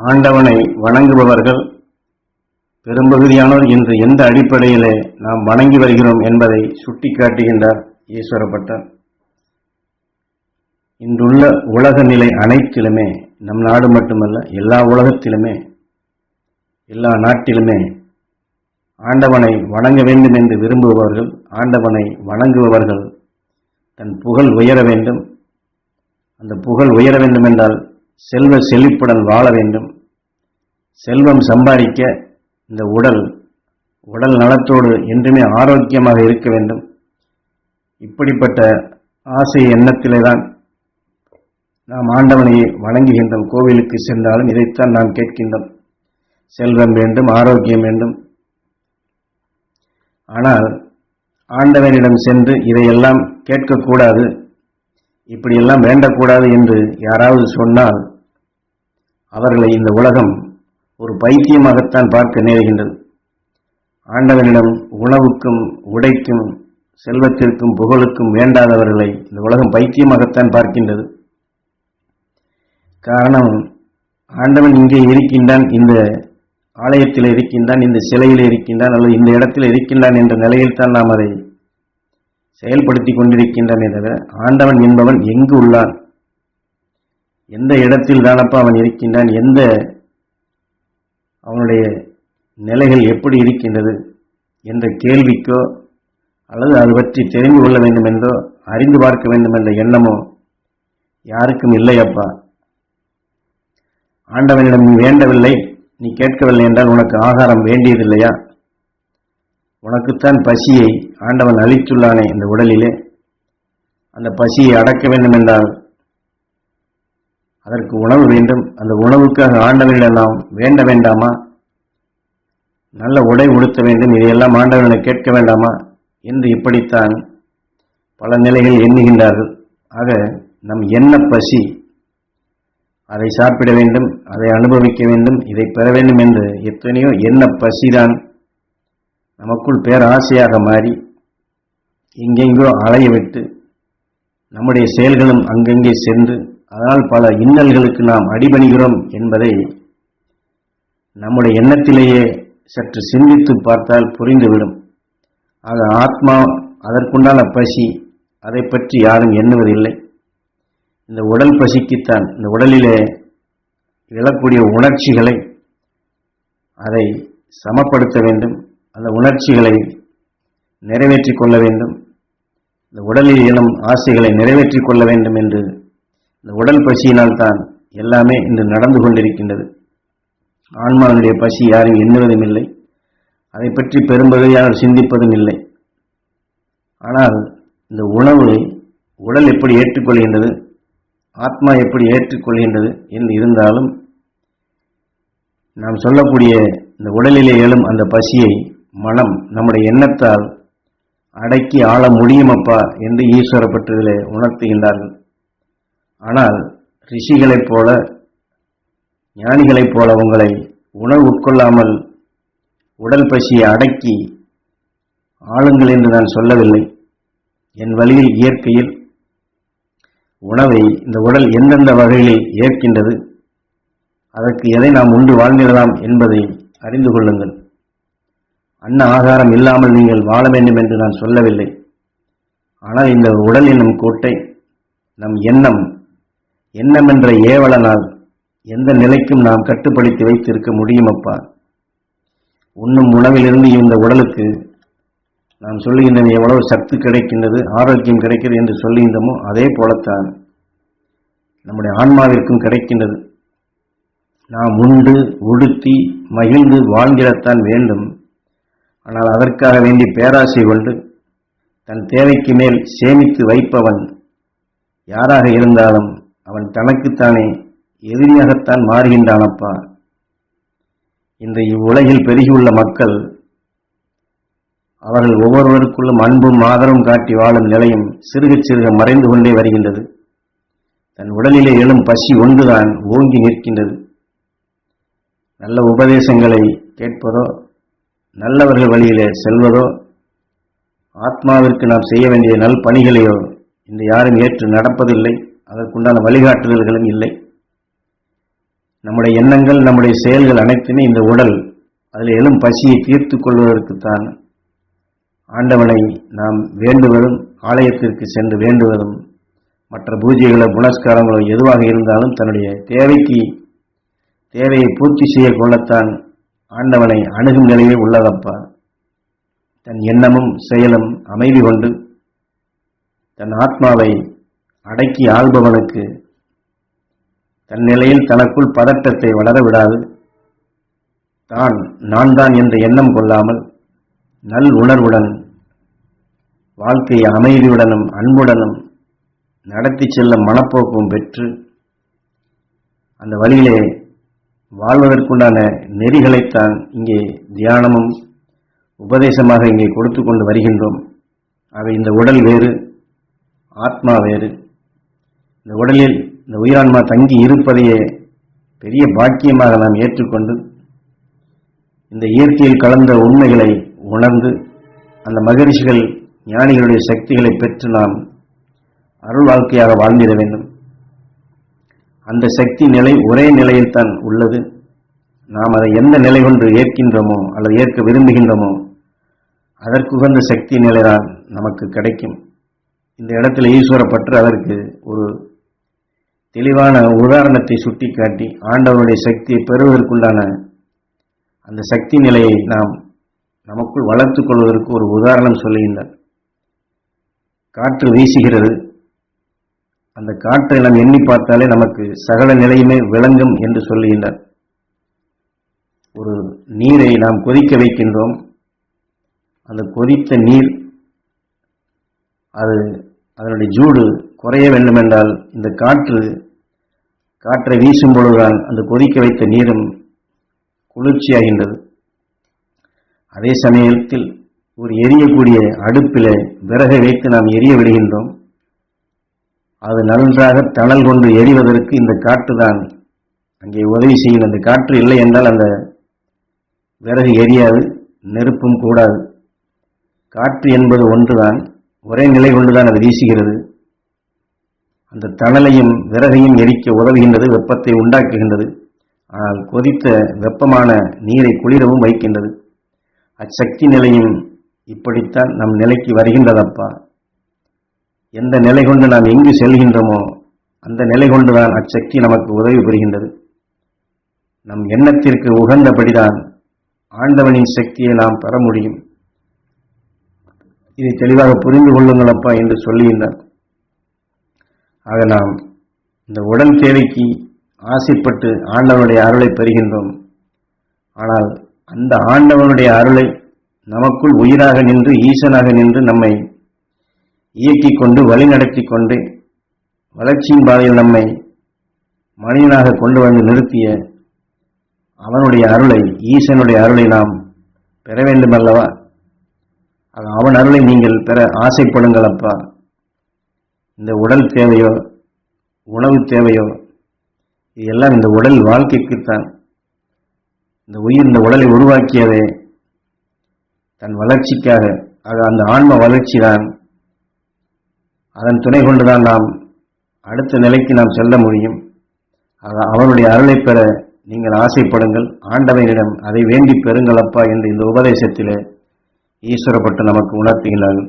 ஆண்டவனை வணங்குபவர்கள் பெரும்பகுதியானோர் இன்று எந்த அடிப்படையிலே நாம் வணங்கி வருகிறோம் என்பதை சுட்டிக்காட்டுகின்றார் ஈஸ்வரப்பட்டர் இன்றுள்ள உலக நிலை அனைத்திலுமே நம் நாடு மட்டுமல்ல எல்லா உலகத்திலுமே எல்லா நாட்டிலுமே ஆண்டவனை வணங்க வேண்டும் என்று விரும்புபவர்கள் ஆண்டவனை வணங்குபவர்கள் தன் புகழ் உயர வேண்டும். அந்த புகழ் உயர வேண்டும் என்றால் செல்வ செழிப்புடன் வாழ வேண்டும். செல்வம் சம்பாதிக்க இந்த உடல் உடல் நலத்தோடு என்றுமே ஆரோக்கியமாக இருக்க வேண்டும். இப்படிப்பட்ட ஆசை எண்ணத்திலே தான் நாம் ஆண்டவனை வணங்குகின்றோம். கோவிலுக்கு சென்றாலும் இதைத்தான் நாம் கேட்கின்றோம். செல்வம் வேண்டும் ஆரோக்கியம் வேண்டும். ஆனால் ஆண்டவனிடம் சென்று இதையெல்லாம் கேட்கக்கூடாது. இப்படியெல்லாம் வேண்டக்கூடாது என்று யாராவது சொன்னால் அவர்களை இந்த உலகம் ஒரு பைத்தியமாகத்தான் பார்க்க நேருகின்றது. ஆண்டவனிடம் உணவுக்கும் உடைக்கும் செல்வத்திற்கும் புகழுக்கும் வேண்டாதவர்களை இந்த உலகம் பைத்தியமாகத்தான் பார்க்கின்றது. காரணம் ஆண்டவன் இங்கே இருக்கின்றான் இந்த ஆலயத்தில் இருக்கின்றான் இந்த சிலையில் இருக்கின்றான் அல்லது இந்த இடத்தில் இருக்கின்றான் என்ற நிலையில் தான் நாம் அதை செயல்படுத்தி கொண்டிருக்கின்றனே தவிர ஆண்டவன் என்பவன் எங்கு உள்ளான்? எந்த இடத்தில் தானப்பா அவன் இருக்கின்றான்? எந்த அவனுடைய நிலைகள் எப்படி இருக்கின்றது என்ற கேள்விக்கோ அல்லது அது பற்றி தெரிந்து கொள்ள வேண்டும் என்றோ அறிந்து பார்க்க வேண்டும் என்ற எண்ணமோ யாருக்கும் இல்லையப்பா. ஆண்டவனிடம் நீ வேண்டவில்லை நீ கேட்கவில்லை என்றால் உனக்கு ஆகாரம் வேண்டியதில்லையா? உனக்குத்தான் பசியை ஆண்டவன் அளித்துள்ளானே இந்த உடலிலே. அந்த பசியை அடக்க வேண்டும் என்றால் அதற்கு உணவு வேண்டும். அந்த உணவுக்காக ஆண்டவனிடம் நாம் வேண்ட வேண்டாமா? நல்ல உடை உடுத்த வேண்டும். இதையெல்லாம் ஆண்டவனை கேட்க வேண்டாமா? என்று இப்படித்தான் பல நிலைகள் எண்ணுகின்றார்கள். ஆக நம் என்ன பசி அதை சாப்பிட வேண்டும் அதை அனுபவிக்க வேண்டும் இதை பெற வேண்டும் என்று எத்தனையோ என்ன பசிதான் நமக்குள் பேராசையாக மாறி எங்கெங்கோ அலைய விட்டு நம்முடைய செயல்களும் அங்கங்கே சென்று அதனால் பல இன்னல்களுக்கு நாம் அடிபணிகிறோம் என்பதை நம்முடைய எண்ணத்திலேயே சற்று சிந்தித்து பார்த்தால் புரிந்துவிடும். ஆக ஆத்மா அதற்குண்டான பசி அதை பற்றி யாரும் எண்ணுவதில்லை. இந்த உடல் பசிக்குத்தான் இந்த உடலிலே எழக்கூடிய உணர்ச்சிகளை அதை சமப்படுத்த வேண்டும். அந்த உணர்ச்சிகளை நிறைவேற்றிக் கொள்ள வேண்டும். இந்த உடலில் எழும் ஆசைகளை நிறைவேற்றிக் கொள்ள வேண்டும் என்று இந்த உடல் பசியினால் தான் எல்லாமே இன்று நடந்து கொண்டிருக்கின்றது. ஆன்மாவினுடைய பசி யாரும் எண்ணுவதும் இல்லை. அதை பற்றி பெரும்பகுதியானவர் சிந்திப்பதும் இல்லை. ஆனால் இந்த உணவு உடல் எப்படி ஏற்றுக்கொள்கின்றது ஆத்மா எப்படி ஏற்றுக்கொள்கின்றது என்று இருந்தாலும் நாம் சொல்லக்கூடிய இந்த உடலிலே எழும் அந்த பசியை மனம் நம்முடைய எண்ணத்தால் அடக்கி ஆள முடியுமப்பா என்று ஈஸ்வர பற்றிலே உணர்த்துகின்றார்கள். ஆனால் ரிஷிகளைப் போல ஞானிகளைப் போல உங்களை உணவு உட்கொள்ளாமல் உடல் பசியை அடக்கி ஆளுங்கள் என்று நான் சொல்லவில்லை. என் வழியில் இயற்கையில் உணவை இந்த உடல் எந்தெந்த வகையில் ஏற்கின்றது அதற்கு எதை நாம் உண்டு வாழ்ந்திடலாம் என்பதை அறிந்து கொள்ளுங்கள். அன்ன ஆகாரம் இல்லாமல் நீங்கள் வாழ வேண்டும் என்று நான் சொல்லவில்லை. ஆனால் இந்த உடல் என்னும் கோட்டை நம் எண்ணம் எண்ணம் என்ற ஏவலனால் எந்த நிலைக்கும் நாம் கட்டுப்படுத்தி வைத்திருக்க முடியுமப்பா? உண்ணும் உணவிலிருந்து இந்த உடலுக்கு நாம் சொல்லுகின்றன எவ்வளவு சத்து கிடைக்கின்றது ஆரோக்கியம் கிடைக்கிறது என்று சொல்லுகின்றமோ அதே போலத்தான் நம்முடைய ஆன்மாவிற்கும் கிடைக்கின்றது. நாம் உண்டு உடுத்தி மகிழ்ந்து வாழ்ந்திடத்தான் வேண்டும். ஆனால் அதற்காக வேண்டி பேராசை கொண்டு தன் தேவைக்கு மேல் சேமித்து வைப்பவன் யாராக இருந்தாலும் அவன் தனக்குத்தானே எதிரியாகத்தான் மாறுகின்றானப்பா. இந்த இவ்வுலகில் பெருகியுள்ள மக்கள் அவர்கள் ஒவ்வொருவருக்குள்ளும் அன்பும் ஆதரவும் காட்டி வாழும் நிலையும் சிறுக சிறுக மறைந்து கொண்டே வருகின்றது. தன் உடலிலே எழும் பசி ஒன்றுதான் ஓங்கி நிற்கின்றது. நல்ல உபதேசங்களை கேட்பதோ நல்லவர்கள் வழியிலே செல்வதோ ஆத்மாவிற்கு நாம் செய்ய வேண்டிய நல் பணிகளையோ இந்த யாரும் ஏற்று நடப்பதில்லை. அதற்குண்டான வழிகாட்டுதல்களும் இல்லை. நம்முடைய எண்ணங்கள் நம்முடைய செயல்கள் அனைத்துமே இந்த உடல் அதில் எழும் பசியை தீர்த்து கொள்வதற்குத்தான் ஆண்டவனை நாம் வேண்டுவதும் ஆலயத்திற்கு சென்று வேண்டுவதும் மற்ற பூஜைகளோ புனஸ்காரங்களோ எதுவாக இருந்தாலும் தன்னுடைய தேவைக்கு தேவையை பூர்த்தி செய்ய கொள்ளத்தான் ஆண்டவனை அணுகும் நிலையே உள்ளதப்பா? தன் எண்ணமும் செயலும் அமைதி கொண்டு தன் ஆத்மாவை அடக்கி ஆள்பவனுக்கு தன் நிலையில் தனக்குள் பதட்டத்தை வளர விடாது. தான் நான் தான் என்ற எண்ணம் கொள்ளாமல் நல் உணர்வுடன் வாழ்க்கையை அமைதியுடனும் அன்புடனும் நடத்தி செல்லும் மனப்போக்கும் பெற்று அந்த வழியிலே வாழ்வதற்குண்டான நெறிகளைத்தான் இங்கே தியானமும் உபதேசமாக இங்கே கொடுத்து கொண்டு வருகின்றோம். அவை இந்த உடல் வேறு ஆத்மா வேறு. இந்த உடலில் இந்த உயிரான்மா தங்கி இருப்பதையே பெரிய பாக்கியமாக நாம் ஏற்றுக்கொண்டு இந்த இயற்கையில் கலந்த உண்மைகளை உணர்ந்து அந்த மகிழ்ச்சிகள் ஞானிகளுடைய சக்திகளை பெற்று நாம் அருள் வாழ்க்கையாக வாழ்ந்திட வேண்டும். அந்த சக்தி நிலை ஒரே நிலையில் தான் உள்ளது. நாம் அதை எந்த நிலை கொண்டு ஏற்கின்றோமோ அல்லது ஏற்க விரும்புகின்றோமோ அதற்குகந்த சக்தி நிலைதான் நமக்கு கிடைக்கும். இந்த இடத்துல ஈஸ்வரப்பற்று அதற்கு ஒரு தெளிவான உதாரணத்தை சுட்டிக்காட்டி ஆண்டவனுடைய சக்தியை பெறுவதற்குண்டான அந்த சக்தி நிலையை நாம் நமக்குள் வளர்த்துக் கொள்வதற்கு ஒரு உதாரணம் சொல்லுகின்றார். காற்று வீசுகிறது அந்த காற்றை நாம் எண்ணி பார்த்தாலே நமக்கு சகல நிலையுமே விளங்கும் என்று சொல்லுகின்றார். ஒரு நீரை நாம் கொதிக்க வைக்கின்றோம். அந்த கொதித்த நீர் அது அதனுடைய ஜூடு குறைய வேண்டுமென்றால் இந்த காற்று காற்றை வீசும் பொழுதுதான் அந்த கொதிக்க வைத்த நீரும் குளிர்ச்சியாகின்றது. அதே சமயத்தில் ஒரு எரியக்கூடிய அடுப்பில் விறகை வைத்து நாம் எரிய விடுகின்றோம். அது நன்றாக தணல் கொண்டு எரிவதற்கு இந்த காற்று தான். அங்கே உதவி செய்யும் அந்த காற்று இல்லை என்றால் அந்த விறகு எரியாது நெருப்பும் கூடாது. காற்று என்பது ஒன்றுதான் ஒரே நிலை கொண்டுதான் அது வீசுகிறது. அந்த தணலையும் விறகையும் எரிக்க உதவுகின்றது வெப்பத்தை உண்டாக்குகின்றது. ஆனால் கொதித்த வெப்பமான நீரை குளிரவும் வைக்கின்றது. அச்சக்தி நிலையும் இப்படித்தான் நம் நிலைக்கு வருகின்றதப்பா. எந்த நிலை கொண்டு நாம் எங்கு செல்கின்றோமோ அந்த நிலை கொண்டுதான் அச்சக்தி நமக்கு உதவி புரிகின்றது. நம் எண்ணத்திற்கு உகந்தபடிதான் ஆண்டவனின் சக்தியை நாம் பெற முடியும். இதை தெளிவாக புரிந்து கொள்ளுங்களப்பா என்று சொல்லுகின்றார். ஆக நாம் இந்த உடல் தேவைக்கு ஆசைப்பட்டு ஆண்டவனுடைய அருளை பெறுகின்றோம். ஆனால் அந்த ஆண்டவனுடைய அருளை நமக்குள் உயிராக நின்று ஈசனாக நின்று நம்மை இயக்கிக் கொண்டு வழிநடத்தி கொண்டு வளர்ச்சியின் பாதையில் நம்மை மனிதனாக கொண்டு வந்து நிறுத்திய அவனுடைய அருளை ஈசனுடைய அருளை நாம் பெற வேண்டும் அல்லவா அவன் அருளை நீங்கள் பெற ஆசைப்படுங்கள் அப்பா. இந்த உடல் தேவையோ உணவு தேவையோ இது எல்லாம் இந்த உடல் வாழ்க்கைக்குத்தான். இந்த உயிர் இந்த உடலை உருவாக்கியதே தன் வளர்ச்சிக்காக. ஆக அந்த ஆன்ம வளர்ச்சி தான் அதன் துணை கொண்டுதான் நாம் அடுத்த நிலைக்கு நாம் செல்ல முடியும். அவனுடைய அருளை பெற நீங்கள் ஆசைப்படுங்கள். ஆண்டவனிடம் அதை வேண்டி பெறுங்களப்பா என்று இந்த உபதேசத்திலே ஈஸ்வரப்பட்டு நமக்கு உணர்த்துகிறார்கள்